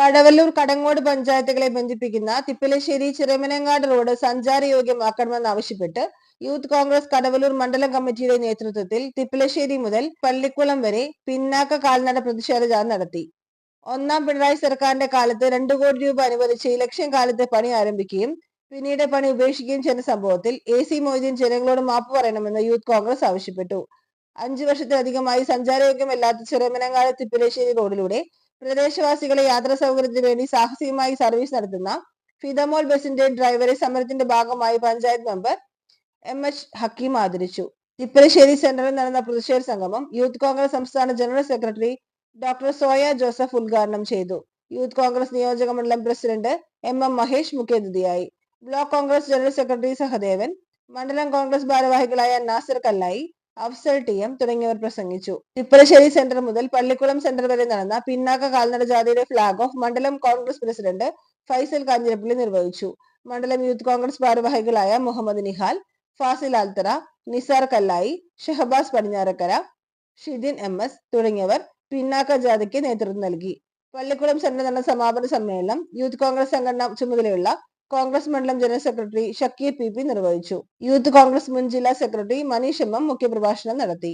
കടവല്ലൂർ കടങ്ങോട് പഞ്ചായത്തുകളെ ബന്ധിപ്പിക്കുന്ന തിപ്പലശ്ശേരി ചിറമനങ്ങാട് റോഡ് സഞ്ചാരയോഗ്യമാക്കണമെന്നാവശ്യപ്പെട്ട് യൂത്ത് കോൺഗ്രസ് കടവല്ലൂർ മണ്ഡലം കമ്മിറ്റിയുടെ നേതൃത്വത്തിൽ തിപ്പലശ്ശേരി മുതൽ പള്ളിക്കുളം വരെ പിന്നാക്ക കാൽനട പ്രതിഷേധ ജാഥ നടത്തി. ഒന്നാം പിണറായി സർക്കാരിന്റെ കാലത്ത് രണ്ടു കോടി രൂപ അനുവദിച്ച് ഇലക്ഷൻ കാലത്ത് പണി ആരംഭിക്കുകയും പിന്നീട് പണി ഉപേക്ഷിക്കുകയും ചെയ്ത സംഭവത്തിൽ എ സി മൊയ്തീൻ ജനങ്ങളോട് മാപ്പ് പറയണമെന്ന് യൂത്ത് കോൺഗ്രസ് ആവശ്യപ്പെട്ടു. അഞ്ചു വർഷത്തിലധികമായി സഞ്ചാരയോഗ്യമല്ലാത്ത ചിറമനങ്ങാട് തിപ്പലശ്ശേരി റോഡിലൂടെ പ്രദേശവാസികളെ യാത്രാ സൗകര്യത്തിന് വേണ്ടി സാഹസികമായി സർവീസ് നടത്തുന്ന ഫിദമോൾ ബസിന്റെ ഡ്രൈവറെ സമരത്തിന്റെ ഭാഗമായി panchayat member M H Hakeem ആദരിച്ചു. തിപ്പലശ്ശേരി സെന്ററിൽ നടന്ന പ്രതിഷേധ സംഗമം യൂത്ത് കോൺഗ്രസ് സംസ്ഥാന general secretary doctor Soya Joseph ഉദ്ഘാടനം ചെയ്തു. യൂത്ത് കോൺഗ്രസ് നിയോജക മണ്ഡലം പ്രസിഡന്റ് എം എം മഹേഷ് മുഖ്യാതിഥിയായി. Block Congress general secretary Sahadevan മണ്ഡലം കോൺഗ്രസ് ഭാരവാഹികളായ നാസർ കല്ലായി അഫ്സൽ ടി എം തുടങ്ങിയവർ പ്രസംഗിച്ചു. തിപ്പലശ്ശേരി സെന്റർ മുതൽ പള്ളിക്കുളം സെന്റർ വരെ നടന്ന പിന്നാക്ക കാൽനട ജാതിയുടെ ഫ്ളാഗ് ഓഫ് മണ്ഡലം കോൺഗ്രസ് പ്രസിഡന്റ് ഫൈസൽ കാഞ്ഞിരപ്പള്ളി നിർവഹിച്ചു. മണ്ഡലം യൂത്ത് കോൺഗ്രസ് ഭാരവാഹികളായ മുഹമ്മദ് നിഹാൽ ഫാസിൽ ആൽത്തറ നിസാർ കല്ലായി ഷഹബാസ് പടിഞ്ഞാറക്കര ഷിദിൻ എം എസ് തുടങ്ങിയവർ പിന്നാക്ക ജാഥയ്ക്ക് നേതൃത്വം നൽകി. പള്ളിക്കുളം സെന്റർ നടന്ന സമാപന സമ്മേളനം യൂത്ത് കോൺഗ്രസ് സംഘടന ചുമതലയുള്ള കോൺഗ്രസ് മണ്ഡലം general secretary Shakeer P P നിർവഹിച്ചു. യൂത്ത് കോൺഗ്രസ് മുൻ ജില്ലാ സെക്രട്ടറി മനീഷ് എം എം മുഖ്യപ്രഭാഷണം നടത്തി.